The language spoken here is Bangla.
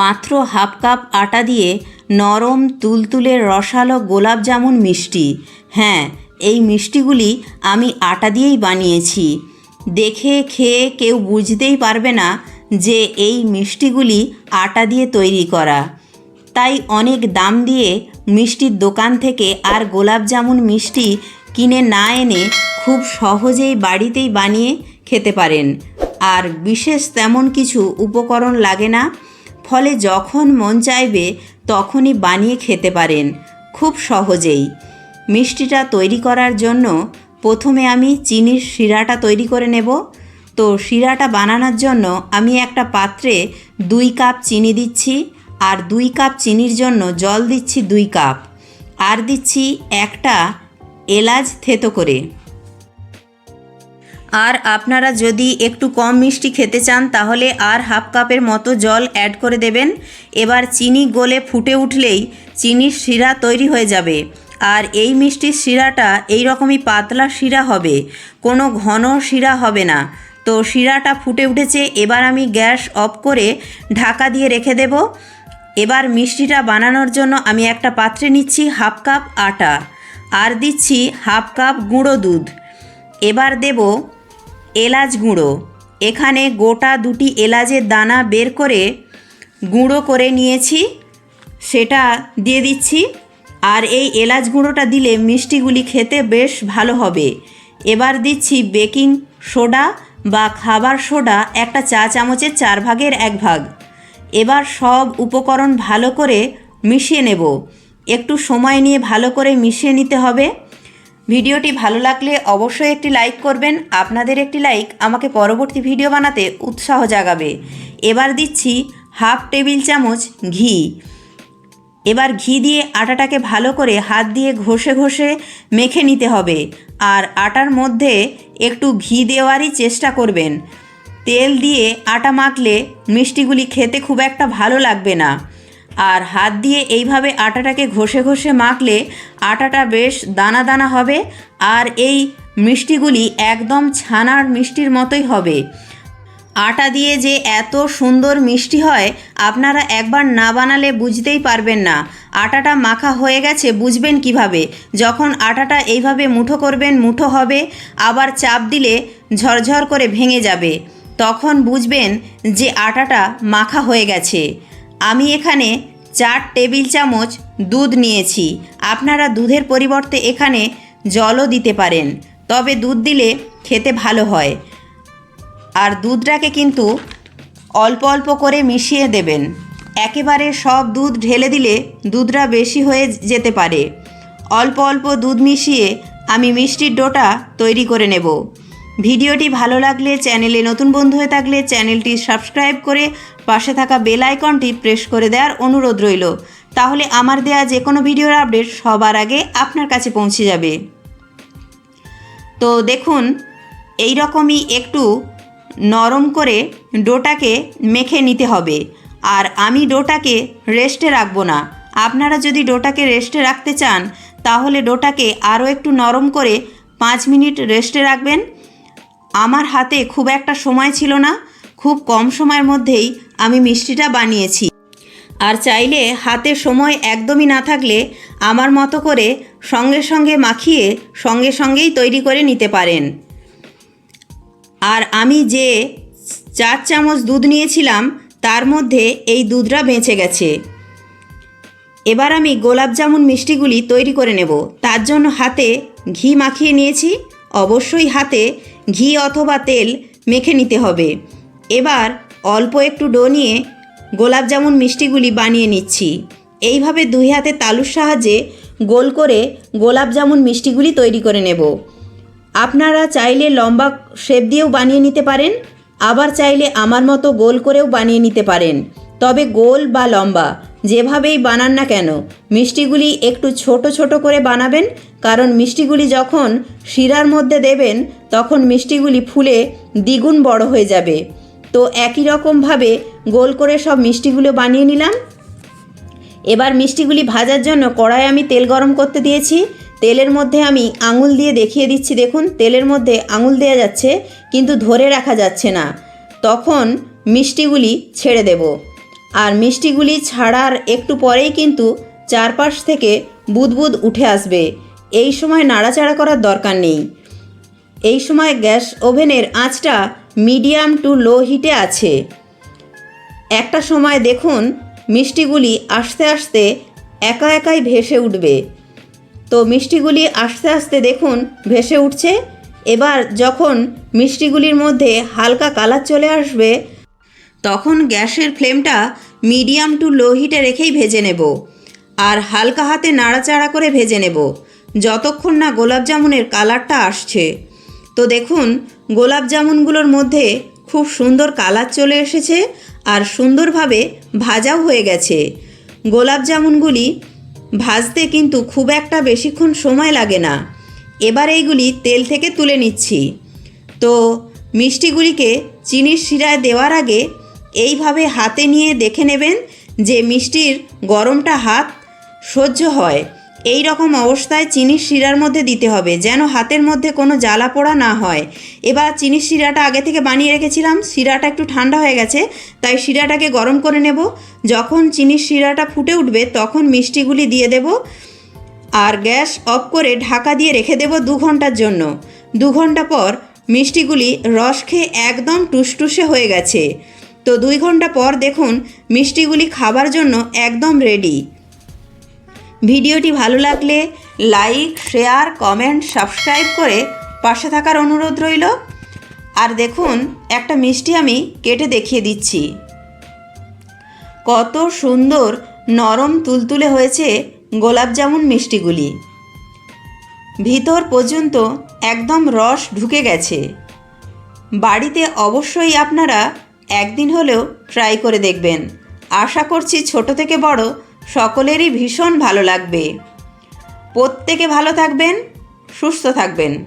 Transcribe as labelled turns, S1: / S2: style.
S1: মাত্র হাফ কাপ আটা দিয়ে নরম তুলতুলে রসালো গোলাপ জামুন মিষ্টি। হ্যাঁ এই মিষ্টিগুলি আমি আটা দিয়েই বানিয়েছি। দেখে খেয়ে কেউ বুঝতেই পারবে না যে এই মিষ্টিগুলি আটা দিয়ে তৈরি করা। তাই অনেক দাম দিয়ে মিষ্টির দোকান থেকে আর গোলাপ জামুন মিষ্টি কিনে না এনে খুব সহজেই বাড়িতেই বানিয়ে খেতে পারেন। আর বিশেষ তেমন কিছু উপকরণ লাগে না ফলে যখন মন চাইবে তখনই বানিয়ে খেতে পারেন, খুব সহজেই। মিষ্টিটা তৈরি করার জন্য প্রথমে আমি চিনির শিরাটা তৈরি করে নেব। তো শিরাটা বানানোর জন্য আমি একটা পাত্রে দুই কাপ চিনি দিচ্ছি আর দুই কাপ চিনির জন্য জল দিচ্ছি দুই কাপ। আর দিচ্ছি একটা এলাচ থেতো করে। আর আপনারা যদি একটু কম মিষ্টি খেতে চান, তাহলে আর হাফ কাপের মতো জল অ্যাড করে দেবেন। এবার চিনি গলে ফুটে উঠলেই চিনির শিরা তৈরি হয়ে যাবে। আর এই মিষ্টির শিরাটা এই রকমই পাতলা শিরা হবে, কোনো ঘন শিরা হবে না। তো শিরাটা ফুটে উঠেছে, এবার আমি গ্যাস অফ করে ঢাকা দিয়ে রেখে দেব। এবার মিষ্টিটা বানানোর জন্য আমি একটা পাত্রে নিচ্ছি হাফ কাপ আটা। আর দিচ্ছি হাফ কাপ গুঁড়ো দুধ। এবার দেব এলাচ গুঁড়ো। এখানে গোটা দুটি এলাচের দানা বের করে গুঁড়ো করে নিয়েছি। সেটা দিয়ে দিচ্ছি। আর এই এলাচ গুঁড়োটা দিলে মিষ্টিগুলি খেতে বেশ ভালো হবে। এবার দিচ্ছি বেকিং সোডা বা খাবার সোডা একটা চা চামচের চার ভাগের এক ভাগ। এবার সব উপকরণ ভালো করে মিশিয়ে নেব। একটু সময় নিয়ে ভালো করে মিশিয়ে নিতে হবে। ভিডিওটি ভালো লাগলে অবশ্যই একটি লাইক করবেন। আপনাদের একটি লাইক আমাকে পরবর্তী ভিডিও বানাতে উৎসাহ জাগাবে। এবার দিচ্ছি হাফ টেবিল চামচ ঘি। এবার ঘি দিয়ে আটাটাকে ভালো করে হাত দিয়ে ঘষে ঘষে মেখে নিতে হবে। আর আটার মধ্যে একটু ঘি দেওয়ারই চেষ্টা করবেন। তেল দিয়ে আটা মাখলে মিষ্টিগুলি খেতে খুব একটা ভালো লাগবে না। আর হাত দিয়ে এইভাবে আটাটাকে ঘষে ঘষে মাখলে আটাটা বেশ দানা দানা হবে আর এই মিষ্টিগুলি একদম ছানার মিষ্টির মতোই হবে। আটা দিয়ে যে এত সুন্দর মিষ্টি হয়, আপনারা একবার না বানালে বুঝতেই পারবেন না। আটাটা মাখা হয়ে গেছে, বুঝবেন কীভাবে? যখন আটাটা এইভাবে মুঠো করবেন, মুঠো হবে, আবার চাপ দিলে ঝরঝর করে ভেঙে যাবে। তখন বুঝবেন যে আটাটা মাখা হয়ে গেছে। আমি এখানে চার টেবিল চামচ দুধ নিয়েছি। আপনারা দুধের পরিবর্তে এখানে জলও দিতে পারেন, তবে দুধ দিলে খেতে ভালো হয়। আর দুধটাকে কিন্তু অল্প অল্প করে মিশিয়ে দেবেন। একেবারে সব দুধ ঢেলে দিলে দুধটা বেশি হয়ে যেতে পারে। অল্প অল্প দুধ মিশিয়ে আমি মিষ্টির ডোটা তৈরি করে নেব। ভিডিওটি ভালো লাগলে চ্যানেলে নতুন বন্ধু হয়ে থাকলে চ্যানেলটি সাবস্ক্রাইব করে পাশে থাকা বেল আইকনটি প্রেস করে দেওয়ার অনুরোধ রইল। তাহলে আমার দেয়া যে কোনো ভিডিওর আপডেট সবার আগে আপনার কাছে পৌঁছে যাবে। তো দেখুন এই রকমই একটু নরম করে ডোটাকে মেখে নিতে হবে। আর আমি ডোটাকে রেস্টে রাখব না। আপনারা যদি ডোটাকে রেস্টে রাখতে চান, তাহলে ডোটাকে আরও একটু নরম করে পাঁচ মিনিট রেস্টে রাখবেন। আমার হাতে খুব একটা সময় ছিল না, খুব কম সময়ের মধ্যেই আমি মিষ্টিটা বানিয়েছি। আর চাইলে হাতে সময় একদমই না থাকলে আমার মতো করে সঙ্গে সঙ্গে মাখিয়ে সঙ্গে সঙ্গেই তৈরি করে নিতে পারেন। আর আমি যে চার চামচ দুধ নিয়েছিলাম, তার মধ্যে এই দুধটা বেঁচে গেছে। এবার আমি গোলাপ জামুন মিষ্টিগুলি তৈরি করে নেব। তার জন্য হাতে ঘি মাখিয়ে নিয়েছি। অবশ্যই হাতে ঘি অথবা তেল মেখে নিতে হবে। এবার অল্প একটু ডো নিয়ে গোলাপ জামুন মিষ্টিগুলি বানিয়ে নিচ্ছি। এইভাবে দুই হাতে তালুর সাহায্যে গোল করে গোলাপ জামুন মিষ্টিগুলি তৈরি করে নেব। আপনারা চাইলে লম্বা শেপ দিয়েও বানিয়ে নিতে পারেন, আবার চাইলে আমার মতো গোল করেও বানিয়ে নিতে পারেন। তবে গোল বা লম্বা যেভাবেই বানান না কেন, মিষ্টিগুলি একটু ছোট ছোট করে বানাবেন, কারণ মিষ্টিগুলি যখন শিরার মধ্যে দেবেন, তখন মিষ্টিগুলি ফুলে দ্বিগুণ বড় হয়ে যাবে। তো একই রকমভাবে গোল করে সব মিষ্টিগুলো বানিয়ে নিলাম। এবার মিষ্টিগুলি ভাজার জন্য কড়াই আমি তেল গরম করতে দিয়েছি। তেলের মধ্যে আমি আঙুল দিয়ে দেখিয়ে দিচ্ছি, দেখুন, তেলের মধ্যে আঙুল দেওয়া যাচ্ছে, কিন্তু ধরে রাখা যাচ্ছে না। তখন মিষ্টিগুলি ছেড়ে দেব। আর মিষ্টিগুলি ছাড়ার একটু পরেই কিন্তু চারপাশ থেকে বুদবুদ উঠে আসবে। এই সময় নাড়াচাড়া করার দরকার নেই। এই সময় গ্যাস ওভেনের আঁচটা মিডিয়াম টু লো হিটে আছে। একটা সময় দেখুন, মিষ্টিগুলি আস্তে আস্তে একা একাই ভেসে উঠবে। তো মিষ্টিগুলি আস্তে আস্তে দেখুন, ভেসে উঠছে। এবার যখন মিষ্টিগুলির মধ্যে হালকা কালার চলে আসবে তখন গ্যাসের ফ্লেমটা মিডিয়াম টু লো হিটে রেখেই ভেজে নেব। আর হালকা হাতে নাড়াচাড়া করে ভেজে নেব। যতক্ষণ না গোলাপ জামুনের কালারটা আসছে। তো দেখুন, গোলাপ জামুনগুলোর মধ্যে খুব সুন্দর কালার চলে এসেছে আর সুন্দরভাবে ভাজাও হয়ে গেছে। গোলাপ জামুনগুলি ভাজতে কিন্তু খুব একটা বেশিক্ষণ সময় লাগে না। এবার এইগুলি তেল থেকে তুলে নিচ্ছি। তো মিষ্টিগুলিকে চিনির শিরায় দেওয়ার আগে এইভাবে হাতে নিয়ে দেখে নেবেন যে মিষ্টির গরমটা হাত সহ্য হয়। এই রকম অবস্থায় চিনির শিরার মধ্যে দিতে হবে যেন হাতের মধ্যে কোনো জ্বালা পোড়া না হয়। এবার চিনির শিরাটা আগে থেকে বানিয়ে রেখেছিলাম, শিরাটা একটু ঠান্ডা হয়ে গেছে, তাই শিরাটাকে গরম করে নেব। যখন চিনির শিরাটা ফুটে উঠবে, তখন মিষ্টিগুলি দিয়ে দেব আর গ্যাস অফ করে ঢাকা দিয়ে রেখে দেব দু ঘণ্টার জন্য। দু ঘণ্টা পর মিষ্টিগুলি রস খেয়ে একদম টুসটুসে হয়ে গেছে। তো দুই ঘণ্টা পর দেখুন মিষ্টিগুলি খাবার জন্য একদম রেডি ভিডিওটি ভালো লাগলে লাইক শেয়ার কমেন্ট সাবস্ক্রাইব করে পাশে থাকার অনুরোধ রইল। আর দেখুন, একটা মিষ্টি আমি কেটে দেখিয়ে দিচ্ছি। কত সুন্দর নরম তুলতুলে হয়েছে গোলাপ জামুন মিষ্টিগুলি। ভিতর পর্যন্ত একদম রস ঢুকে গেছে। বাড়িতে অবশ্যই আপনারা একদিন হলেও ট্রাই করে দেখবেন। আশা করছি ছোট থেকে বড় সকলেরই ভীষণ ভালো লাগবে। প্রত্যেকে ভালো থাকবেন, সুস্থ থাকবেন।